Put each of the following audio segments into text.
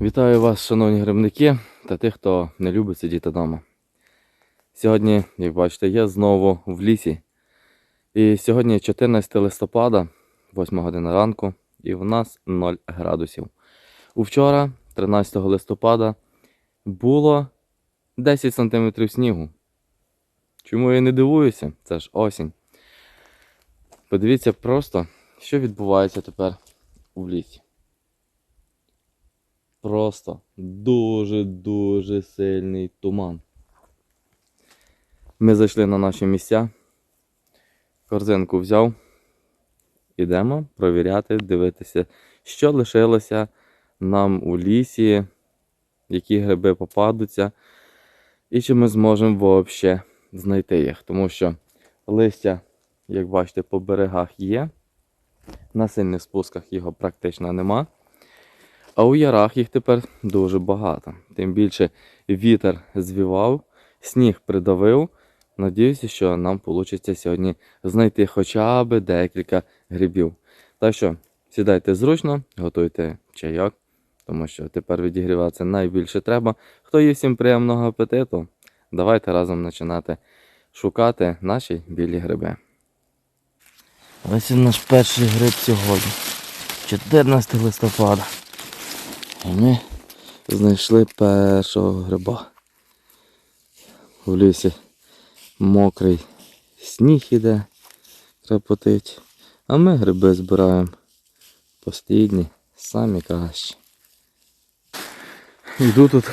Вітаю вас, шановні грибники та тих, хто не любить сидіти вдома. Сьогодні, як бачите, я знову в лісі. І сьогодні 14 листопада, 8 година ранку, і в нас 0 градусів. Вчора, 13 листопада, було 10 см снігу. Чому я не дивуюся? Це ж осінь. Подивіться просто, що відбувається тепер у лісі. Просто дуже-дуже сильний туман. Ми зайшли на наші місця. Корзинку взяв. Ідемо провіряти, дивитися, що лишилося нам у лісі, які гриби попадуться, і чи ми зможемо взагалі знайти їх. Тому що листя, як бачите, по берегах є. На сильних спусках його практично нема. А у ярах їх тепер дуже багато. Тим більше вітер звівав, сніг придавив. Надіюся, що нам вийде сьогодні знайти хоча б декілька грибів. Так що сідайте зручно, готуйте чайок, тому що тепер відігріватися найбільше треба. Хто є всім приємного апетиту, давайте разом починати шукати наші білі гриби. Ось і наш перший гриб сьогодні, 14 листопада. І ми знайшли першого гриба. В лісі мокрий сніг іде, крапотить. А ми гриби збираємо постійні, самі кращі. Йду тут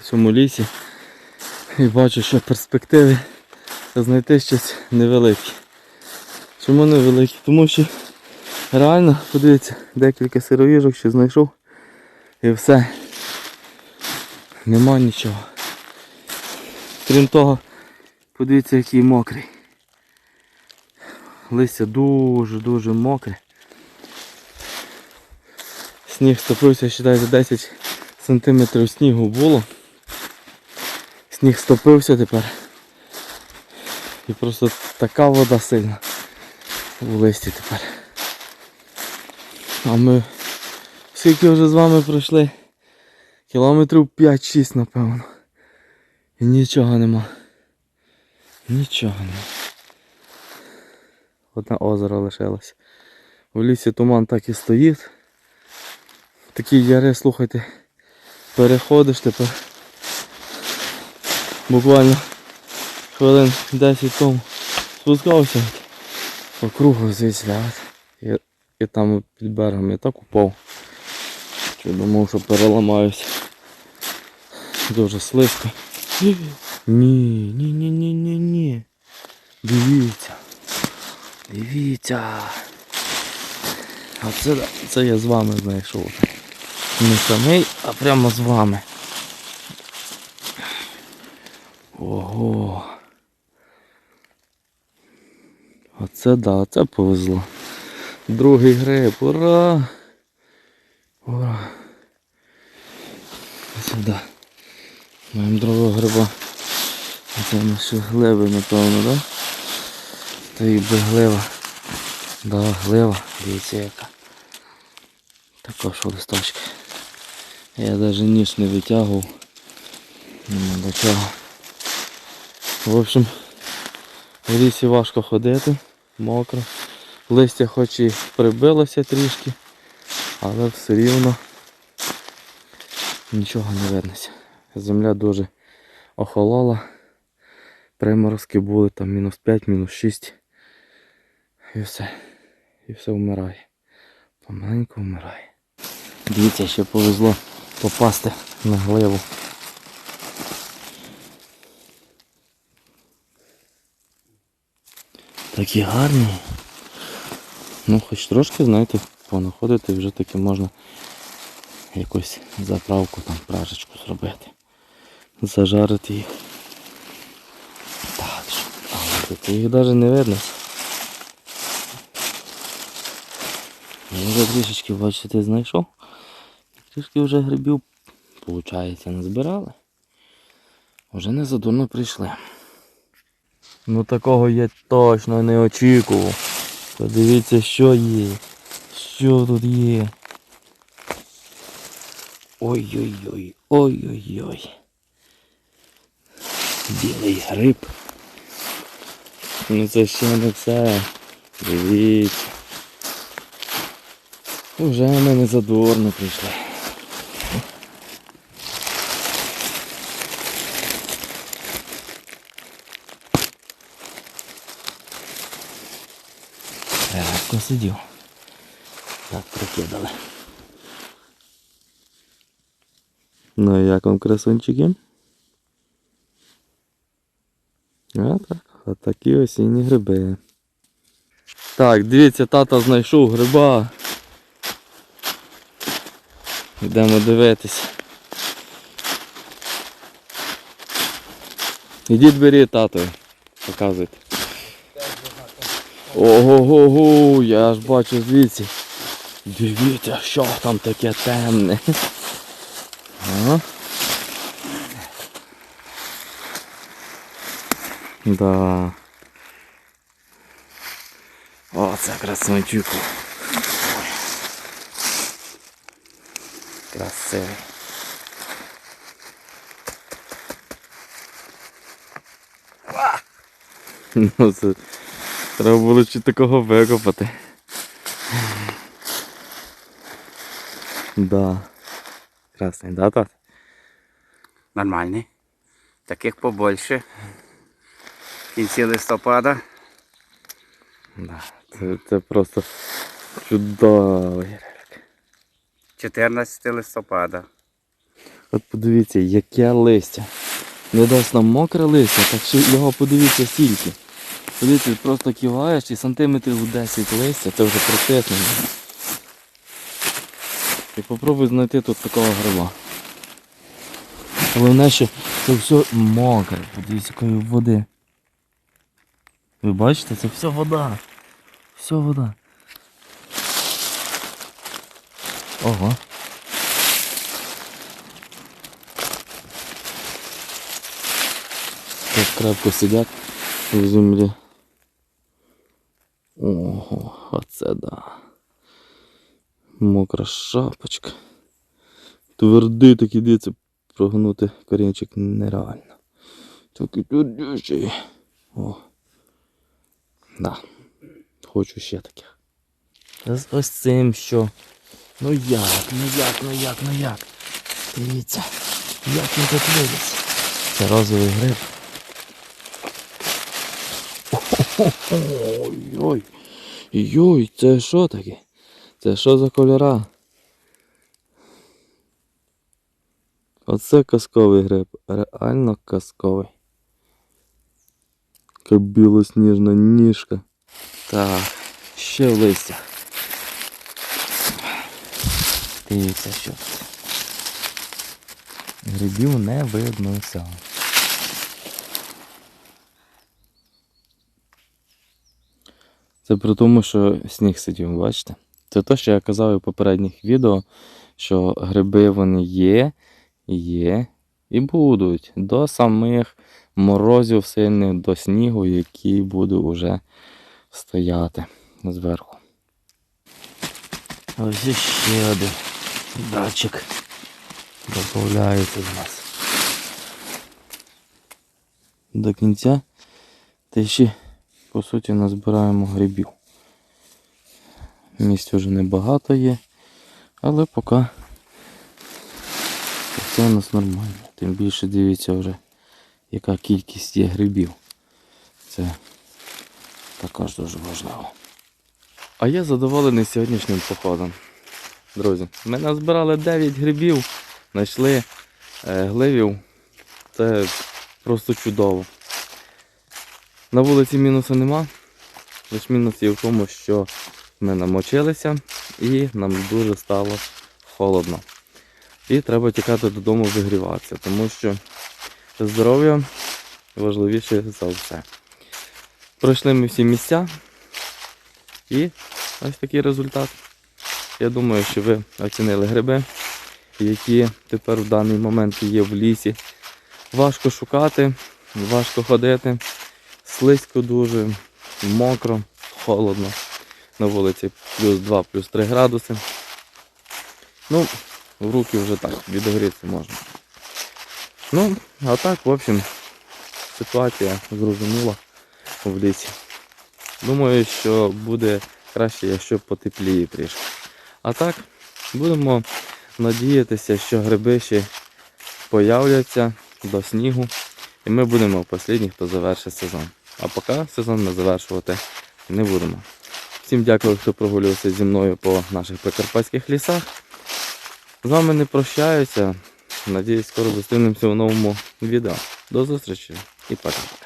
в цьому лісі і бачу, що перспективи знайти щось невелике. Чому невелике? Тому що реально, подивіться, декілька сировіжок ще знайшов. І все. Нема нічого. Крім того, подивіться, який мокрий. Листя дуже-дуже мокре. Сніг стопився, вважайте, 10 сантиметрів снігу було. Сніг стопився тепер. І просто така вода сильна в листі тепер. А ми Скільки вже з вами пройшли? Кілометрів 5-6, напевно. І нічого нема. Нічого нема. Одне озеро лишилось. В лісі туман так і стоїть. Такі яри, слухайте, переходиш тепер. Буквально хвилин 10 тому спускався по кругу звідси. І, і там під берегом я так упав. Що думав, що переламаюся. Дуже слизько. Ні, ні, ні, ні, ні, ні. Дивіться. Дивіться. А це, це я з вами знайшов. Не самий, а прямо з вами. Ого. Оце да, це повезло. Другий гриб, ура! Ура! Сюди. Маємо другого гриба. Це наші гливи, напевно, да? Та і би глива. Да, глива, дивіться яка. Також листочки. Я навіть ніж не витягував. Нема до чого. В общем, в лісі важко ходити, мокро. Листя хоч і прибилося трішки але все рівно нічого не виднося. Земля дуже охолола. Приморозки були там мінус 5, мінус 6. І все. І все вмирає. Помаленьку вмирає. Дивіться, ще повезло попасти на гливу. Такі гарні. Ну хоч трошки, знаєте, понаходити вже таки можна якусь заправку там пражечку зробити. Зажарити їх. Так, але тут їх навіть не видно. Я вже трішечки, бачите, знайшов. Трішки вже грибів, виходить, не збирали. Вже не задурно прийшли. Ну такого я точно не очікував. Подивіться, що є. Що тут є? Ой-ой-ой, ой-ой-ой. Білий гриб. Ну це ще не все. Дивіться. Уже ми не задорно прийшли. Легко сидів. Так прикидали. Ну як вам красунчики? А так, такі осінні гриби. Так, дивіться, тата знайшов гриба. Йдемо дивитись. Ідіть беріть тато. Показуйте. Ого-го-го, я аж бачу звідси. Дивіться, що там таке темне. А? Да. О, це красунчик. Красивий. Ну це треба було чи такого викопати. Да. Красний, да, тат? Нормальний. Таких побольше. В кінці листопада. Да. Це, це просто чудовий гриб. 14 листопада. От подивіться, яке листя. Не дасть нам мокре листя, так що його подивіться стільки. Подивіться, просто киваєш і сантиметрів у 10 листя, це вже протиснено. І попробуй знайти тут такого гриба. Головне, що це все мокре. Подивіться, якої води. Ви бачите, це все вода. Все вода. Ого. Так крепко сидять в землі. Ого, оце да. Мокра шапочка. Твердий такий дивиться, прогнути корінчик нереально. Такий твердющий. О. Да. Хочу ще таких. З ось цим що. Ну як, ну як, ну як, ну як. Дивіться, як він тут виліз. Це розовий гриб. Ой-ой. Йой, це що таке? Це що за кольора? Оце казковий гриб. Реально казковий. Яка білосніжна ніжка. Так, ще в листях. Дивіться, що тут. Грибів не видно всього. Це при тому, що сніг сидів, бачите? Це те, що я казав в попередніх відео, що гриби вони є, є і будуть до самих морозів сильних, до снігу, який буде вже стояти зверху. Ось ще один датчик додається з нас. До кінця ще по суті назбираємо грибів. Місць вже небагато є, але поки все у нас нормально. Тим більше дивіться вже, яка кількість є грибів. Це також дуже важливо. А я задоволений сьогоднішнім походом. Друзі, ми назбирали 9 грибів, знайшли е, гливів. Це просто чудово. На вулиці мінусу нема. Лише мінус є в тому, що ми намочилися і нам дуже стало холодно. І треба тікати додому вигріватися, тому що здоров'я важливіше за все. Пройшли ми всі місця і ось такий результат. Я думаю, що ви оцінили гриби, які тепер в даний момент є в лісі. Важко шукати, важко ходити, слизько дуже, мокро, холодно. На вулиці плюс 2, плюс 3 градуси. Ну, в руки вже так, відогрітися можна. Ну, а так, в общем, ситуація зрозуміла в лісі. Думаю, що буде краще, якщо потепліє трішки. А так, будемо надіятися, що гриби ще появляться до снігу. І ми будемо останні, хто завершить сезон. А поки сезон ми завершувати не будемо. Всім дякую, хто прогулювався зі мною по наших прикарпатських лісах. З вами не прощаюся. Надіюсь, скоро зустрінемося у новому відео. До зустрічі і пока.